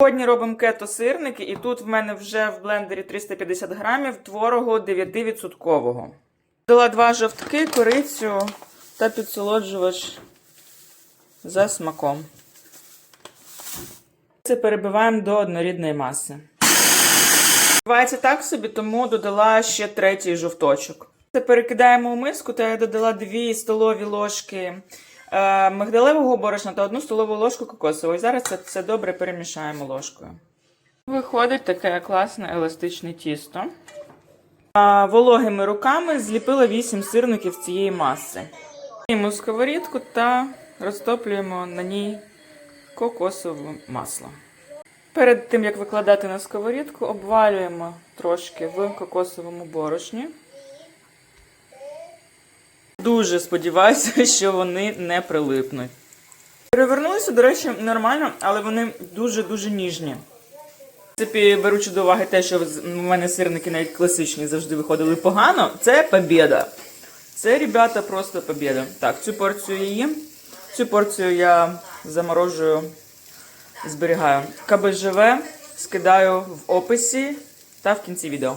Сьогодні робимо кето-сирники, і тут в мене вже в блендері 350 грамів творогу 9%. Дала два жовтки, корицю та підсолоджувач за смаком. Це перебиваємо до однорідної маси. Відбувається так собі, тому додала ще третій жовточок. Це перекидаємо у миску, та я додала 2 столові ложки мигдалевого борошна та 1 столову ложку кокосового. І зараз це все добре перемішаємо ложкою. Виходить таке класне еластичне тісто. Вологими руками зліпила 8 сирників цієї маси. Беремо сковорідку та розтоплюємо на ній кокосове масло. Перед тим, як викладати на сковорідку, обвалюємо трошки в кокосовому борошні. Дуже сподіваюся, що вони не прилипнуть. Перевернулися, до речі, нормально, але вони дуже-дуже ніжні. В принципі, беручи до уваги те, що в мене сирники навіть класичні завжди виходили погано, це побєда. Це, ребята, просто побєда. Так, цю порцію я їм. Цю порцію я заморожую, зберігаю. КБЖВ скидаю в описі та в кінці відео.